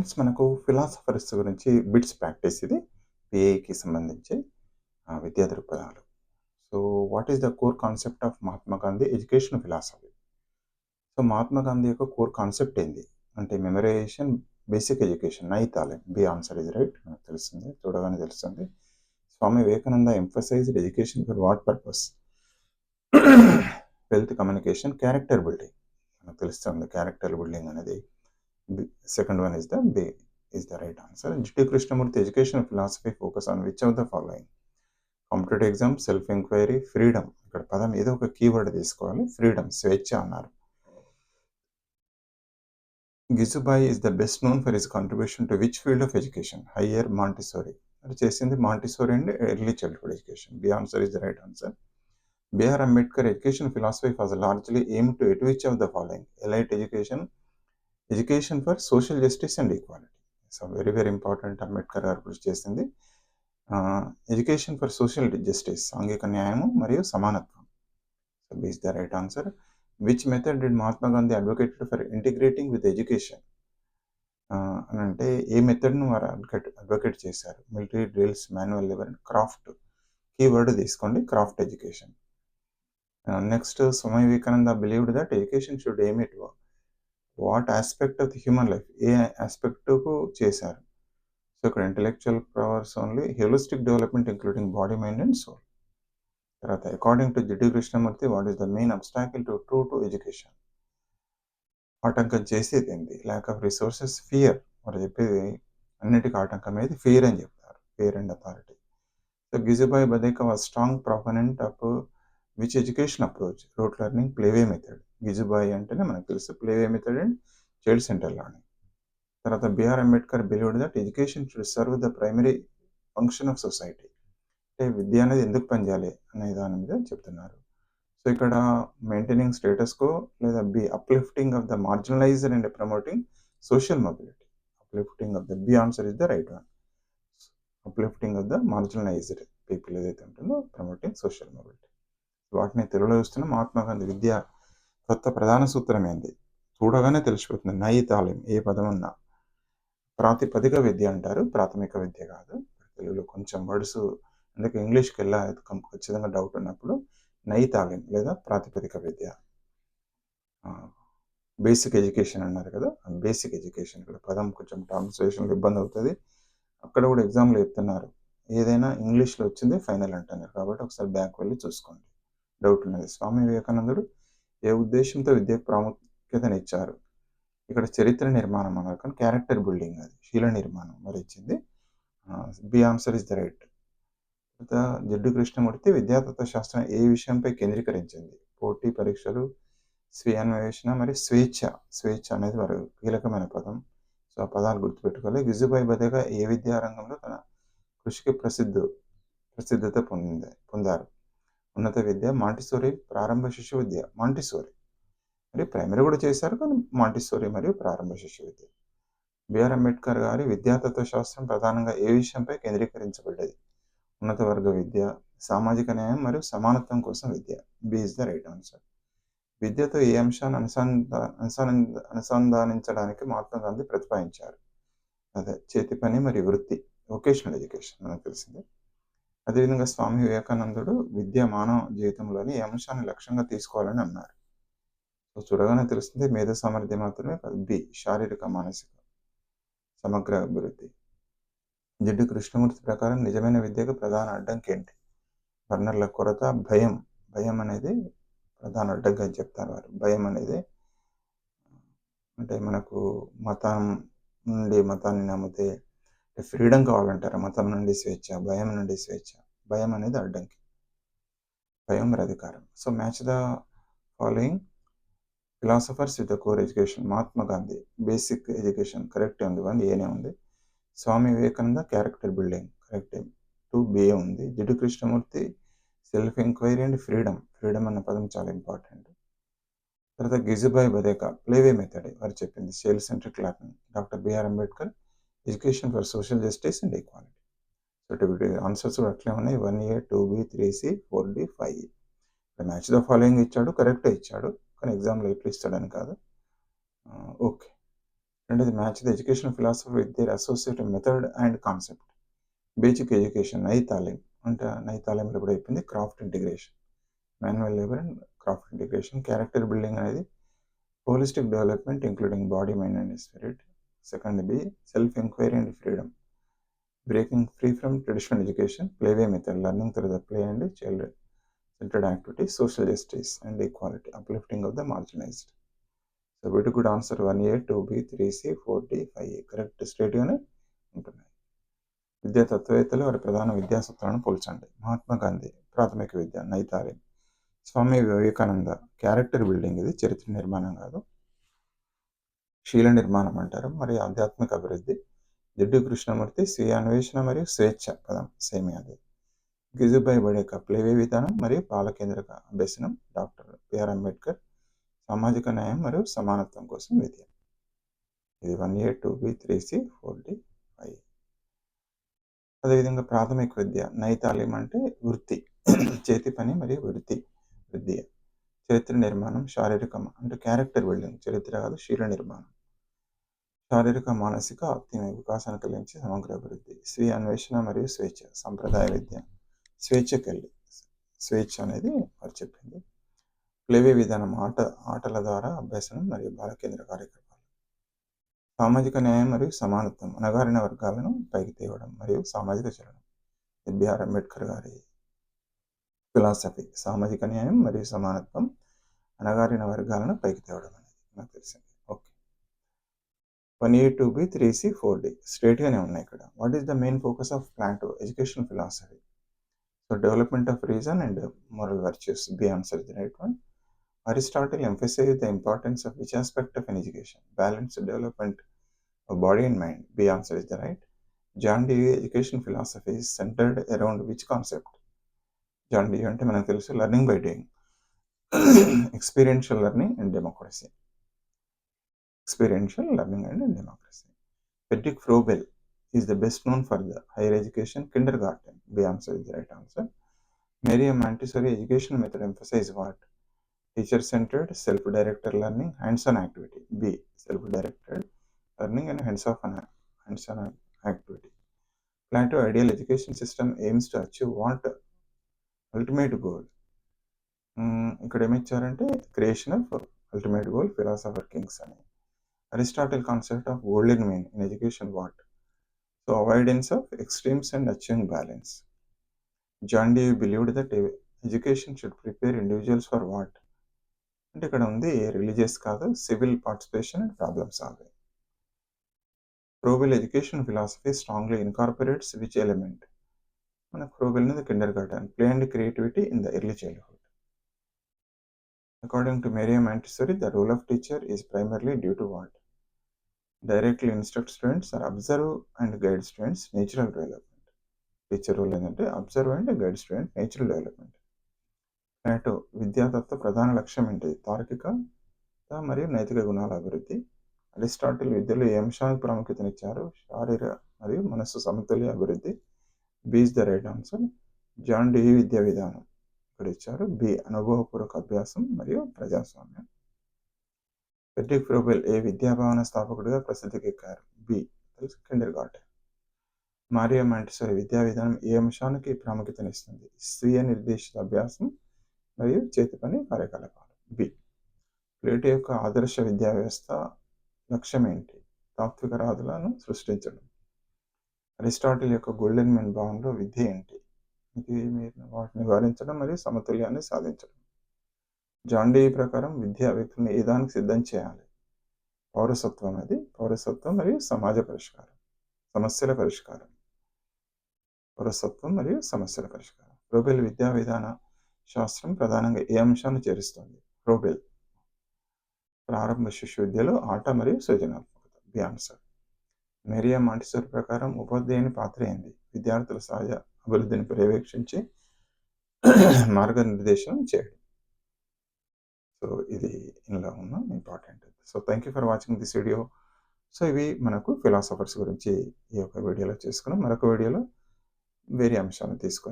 Friends మనకు philosophers గురించి bits practice ఇది పిఏకి సంబంధించి విద్యా దృక్పథాలు so what is the core concept of Mahatma Gandhi education philosophy so Mahatma Gandhi యొక్క కోర్ కాన్సెప్ట్ ఏంది? అంటే memorization basic education Nai B answer is right మనకు తెలుస్తుంది చూడగానే తెలుస్తుంది. Swami Vivekananda emphasized education for what purpose wealth communication character building మనకు తెలుస్తుంది character building అనేది second one is the B is the right answer. G.T. Krishnamurti educational philosophy focus on which of the following? Competitive exam self enquiry freedom. ఇక్కడ పదం ఏదో ఒక keyword తీసుకోవాలి. Freedom స్వేచ్ఛ అన్నారు. Gijubhai is the best known for his contribution to which field of education? Higher Montessori. అది చేసింది Montessori and early childhood education. B answer is the right answer. B R Ambedkar education philosophy was largely aim to at which of the following? Elite education education for social justice and equality. So very very important Ambedkar గారు కృషి చేసింది. Education for social justice సాంఘిక న్యాయము మరియు సమానత్వం. So B's the right answer which method did Mahatma Gandhi advocated for integrating with education అని అంటే ఏ మెథడ్ను వారు అడ్వకేట్ అడ్వకేట్ చేశారు? Military drills manual level craft keyword తీసుకోండి craft education next Swami Vivekananda believed that education should aim it work what aspect of the human life? ఏ ఆస్పెక్ట్కు చేశారు? So ఇక్కడ intellectual powers only holistic development including body mind and soul. తర్వాత according to Jiddu Krishnamurti what is the main obstacle to true to education? ఆటంకం చేసేది ఏంటి lack of resources fear. మరి చెప్పేది అన్నిటికీ ఆటంకం అనేది ఫియర్ అని చెప్తారు. Fear and authority. So Gijubhai Badheka was strong proponent of which education approach rote learning play way method. గిజుబాయి అంటేనే మనకు తెలుసు. Play way method and child సెంటర్లోనే తర్వాత B R Ambedkar believed that education should serve the primary function of society అంటే విద్య అనేది ఎందుకు పనిచేయాలి అనే దాని మీద చెప్తున్నారు. సో ఇక్కడ మెయింటైనింగ్ స్టేటస్కో లేదా B uplifting of the marginalized and promoting social mobility uplifting of the B answer is the right one uplifting of the marginalized people ఏదైతే ఉంటుందో ప్రమోటింగ్ సోషల్ మొబిలిటీ వాటిని తెలుగులో చూస్తున్నాం. మహాత్మా గాంధీ విద్య కొత్త ప్రధాన సూత్రం ఏంది? చూడగానే తెలిసిపోతుంది. నై తాళం ఏ పదం ఉన్నా ప్రాతిపదిక విద్య అంటారు. ప్రాథమిక విద్య కాదు. తెలుగులో కొంచెం వర్డ్స్ అందుకే ఇంగ్లీష్కి వెళ్ళాలి ఖచ్చితంగా డౌట్ ఉన్నప్పుడు నై తాళం లేదా ప్రాతిపదిక విద్య. బేసిక్ ఎడ్యుకేషన్ అన్నారు కదా. బేసిక్ ఎడ్యుకేషన్ ఇక్కడ పదం కొంచెం ట్రాన్స్లేషన్లో ఇబ్బంది అవుతుంది. అక్కడ కూడా ఎగ్జామ్లో చెప్తున్నారు. ఏదైనా ఇంగ్లీష్లో వచ్చింది ఫైనల్ అంటున్నారు. కాబట్టి ఒకసారి బ్యాక్ వెళ్ళి చూసుకోండి. డౌట్ ఉన్నది. స్వామి వివేకానందుడు ఏ ఉద్దేశంతో విద్యకు ప్రాముఖ్యతనిచ్చారు ఇక్కడ చరిత్ర నిర్మాణం అన్నారు కానీ క్యారెక్టర్ బిల్డింగ్ అది శీల నిర్మాణం మరి ఇచ్చింది. B answer is the right. Jiddu Krishnamurti విద్యాతత్వ శాస్త్రం ఏ విషయంపై కేంద్రీకరించింది? పోటీ పరీక్షలు స్వీయాన్వేషణ మరి మరియు స్వేచ్ఛ. స్వేచ్ఛ అనేది వారు కీలకమైన పదం. సో ఆ పదాలు గుర్తుపెట్టుకోవాలి. గిజుబాయి బదేగా ఏ విద్యారంగంలో తన కృషికి ప్రసిద్ధి ప్రసిద్ధత పొందింది పొందారు? ఉన్నత విద్య మాంటిసోరీ ప్రారంభ శిశు విద్య మాంటిసోరీ మరి ప్రైమరీ కూడా చేశారు కానీ మాంటిసోరీ మరియు ప్రారంభ శిశు విద్య బిఆర్ అంబేద్కర్ గారి విద్యాతత్వ శాస్త్రం ప్రధానంగా ఏ విషయంపై కేంద్రీకరించబడ్డది? ఉన్నత వర్గ విద్య సామాజిక న్యాయం మరియు సమానత్వం కోసం విద్య. B is the right answer విద్యతో ఏ అంశాన్ని అనుసంధా అనుసంధ అనుసంధానించడానికి మహాత్మా గాంధీ ప్రతిపాదించారు. అదే చేతి పని మరియు వృత్తి వొకేషనల్ ఎడ్యుకేషన్ మనకు తెలిసింది. అదేవిధంగా స్వామి వివేకానందుడు విద్య మానవ జీవితంలోని ఏ అంశాన్ని లక్ష్యంగా తీసుకోవాలని అన్నారు. సో చూడగానే తెలుస్తుంది మేధ సామర్థ్యం మాత్రమే బి శారీరక మానసిక సమగ్ర అభివృద్ధి. జిడ్డు కృష్ణమూర్తి ప్రకారం నిజమైన విద్యకు ప్రధాన అడ్డంకి ఏంటి? వర్ణర్ల కొరత భయం. భయం అనేది ప్రధాన అడ్డంకి అని చెప్తారు వారు. భయం అనేది అంటే మనకు మతం నుండి మతాన్ని నమ్మితే ఫ్రీడమ్ కావాలంటారు? మతం నుండి స్వేచ్ఛ భయం నుండి స్వేచ్ఛ. భయం అనేది అడ్డంకి. భయం మరి అధికారం. So match the following philosophers with the core education. Mahatma Gandhi basic education correct ఉంది వన్ ఏనే ఉంది. Swami Vivekananda character building correct. Two BA ఉంది. Jiddu Krishnamurti self enquiry and freedom. Freedom అన్న పదం చాలా ఇంపార్టెంట్. తర్వాత గిజుబాయ్ బదేకా ప్లేవే మెథడ్ వారు చెప్పింది. Self centric learning doctor B R Ambedkar education for social justice and equality so answers కూడా అట్లే ఉన్నాయి one A two B three C four D five E match the following ఇచ్చాడు కరెక్టే ఇచ్చాడు కానీ ఎగ్జామ్లో ఎట్లు ఇస్తాడని కాదు. ఓకే రెండోది match the education philosophy with their associate method and concept basic education Nai Talim. అంటే నై తాలీంలో కూడా అయిపోయింది craft integration manual labour and craft integration character building అనేది holistic development including body mind and spirit second B self enquiry and freedom. Breaking free from traditional education play way method. Learning through the play and child centered activity social justice and equality uplifting of the marginalized. So వీటి కూడా answer one A two B three C four D five A. Correct స్ట్రేట్గానే ఉంటున్నాయి. విద్యా తత్వవేత్తలు వారి ప్రధాన విద్యా సూత్రాలను పోల్చండి. మహాత్మా గాంధీ ప్రాథమిక విద్య నైతాలి. స్వామి వివేకానంద క్యారెక్టర్ బిల్డింగ్ ఇది చరిత్ర నిర్మాణం కాదు. శీల నిర్మాణం అంటారు. మరి ఆధ్యాత్మిక అభివృద్ధి జిడ్డు కృష్ణమూర్తి స్వీయ అన్వేషణ మరియు స్వేచ్ఛ పదం సేమే అది. గిజుబాయ్ బడేక ప్లేవే విధానం మరియు పాలకేంద్రక అభ్యసనం డాక్టర్ బిఆర్ అంబేద్కర్ సామాజిక న్యాయం మరియు సమానత్వం కోసం విద్య ఇది one A two B three C four D five. అదేవిధంగా ప్రాథమిక విద్య నైతాలీం అంటే వృత్తి చేతి పని మరియు వృత్తి విద్య. చరిత్ర నిర్మాణం శారీరకం అంటే క్యారెక్టర్ బిల్డింగ్ చరిత్ర కాదు శీల నిర్మాణం. శారీరక మానసిక ఆత్మీయ వికాసాన్ని కలిగించి సమగ్ర అభివృద్ధి స్వీయ అన్వేషణ మరియు స్వేచ్ఛ సంప్రదాయ విద్య స్వేచ్ఛకెళ్ళి స్వేచ్ఛ అనేది వారు చెప్పింది. ప్లేవే విధానం ఆట ఆటల ద్వారా అభ్యసనం మరియు బాలకేంద్ర కార్యక్రమాలు సామాజిక న్యాయం మరియు సమానత్వం అనగారిన వర్గాలను పైకి తేవడం మరియు సామాజిక చలనం. బిఆర్ అంబేద్కర్ గారి ఫిలాసఫీ సామాజిక న్యాయం మరియు సమానత్వం అనగారిన వర్గాలను పైకి తేవడం అనేది నాకు తెలిసింది. One A two B three C four D స్ట్రేట్గానే ఉన్నాయి ఇక్కడ what is the main focus of Plato's education philosophy so development of reason and moral virtues be answer the right one aristotle emphasized the importance of which aspect of an education balanced development of body and mind b answer is the right john dewey education philosophy is centered around which concept John Dewey అంటే మనకు తెలుసు learning by doing experiential learning and democracy experiential learning and democracy Patrick Froebel is the best known for the higher education kindergarten B answer is the right answer Miriam Montessori educational method emphasize what? Teacher centered, self directed learning, hands on activity. B. Self directed learning and hands on hands on activity. Plato ideal education system aims to achieve what ultimate goal? ఇక్కడ ఏమి ఇచ్చారంటే creation of ultimate goal philosopher kings అని Aristotle concept of golden mean in education what so avoidance of extremes and achieving balance John Dewey believed that education should prepare individuals for what అంటే ఇక్కడ ఉంది religious కాదు civil participation and problem solving Froebel education philosophy strongly incorporates which element మన Froebel అనేది kindergarten play and creativity in the early childhood according to Maria Montessori, the role of teacher is primarily due to what? Directly instruct students or observe and guide students natural development. Teacher role ఏంటంటే observe and guide student natural development. అటు విద్యాతత్వ ప్రధాన లక్ష్యం ఏంటి? తార్కిక మరియు నైతిక గుణాల అభివృద్ధి. అరిస్టాటిల్ విద్యలో ఏ అంశానికి ప్రాముఖ్యతనిచ్చారు? శారీర మరియు మనస్సు సమతుల్య అభివృద్ధి. B's the right answer. John Dewey విద్యా విధానం. ఇక్కడ ఇచ్చారు బి అనుభవపూర్వక అభ్యాసం మరియు ప్రజాస్వామ్యం. పెట్రిక్ ఫ్రోబెల్ ఏ విద్యాభవన స్థాపకుడిగా ప్రసిద్ధికెక్కారు? B. Kindergarten Maria Montessori విద్యా విధానం ఏ అంశానికి ప్రాముఖ్యతనిస్తుంది? స్వీయ నిర్దేశిత అభ్యాసం మరియు చేతి పని కార్యకలాపాలు. బి. ప్లేటో యొక్క ఆదర్శ విద్యా వ్యవస్థ లక్ష్యం ఏంటి తాత్విక రాధులను సృష్టించడం. అరిస్టాటిల్ యొక్క గోల్డెన్ మెన్ భావంలో విద్య ఏంటి? ఇది మీరు వాటిని నివారించడం మరియు సమతుల్యాన్ని సాధించడం. జాండీ ప్రకారం విద్యా వ్యక్తులను ఏ దానికి సిద్ధం చేయాలి? పౌరసత్వం అది పౌరసత్వం మరియు సమాజ పరిష్కారం సమస్యల పరిష్కారం. పౌరసత్వం మరియు సమస్యల పరిష్కారం. రోబెల్ విద్యా విధాన శాస్త్రం ప్రధానంగా ఏ అంశాన్ని చేరుస్తుంది? రోబెల్ ప్రారంభ శిశు విద్యలో ఆట మరియు సృజనాత్మకత ది ఆన్సర్ మేరియా మాంటిసోర్ ప్రకారం ఉపాధ్యాయుని పాత్ర ఏంది? విద్యార్థుల సహజ అభివృద్ధిని పర్యవేక్షించి మార్గనిర్దేశం చేయడం సో ఇది ఇందులో ఉన్న important so thank you for watching this video so ఇవి మనకు ఫిలాసఫర్స్ గురించి ఈ యొక్క వీడియోలో చేసుకున్నాం. మరొక వీడియోలో వేరే అంశాలను తీసుకొని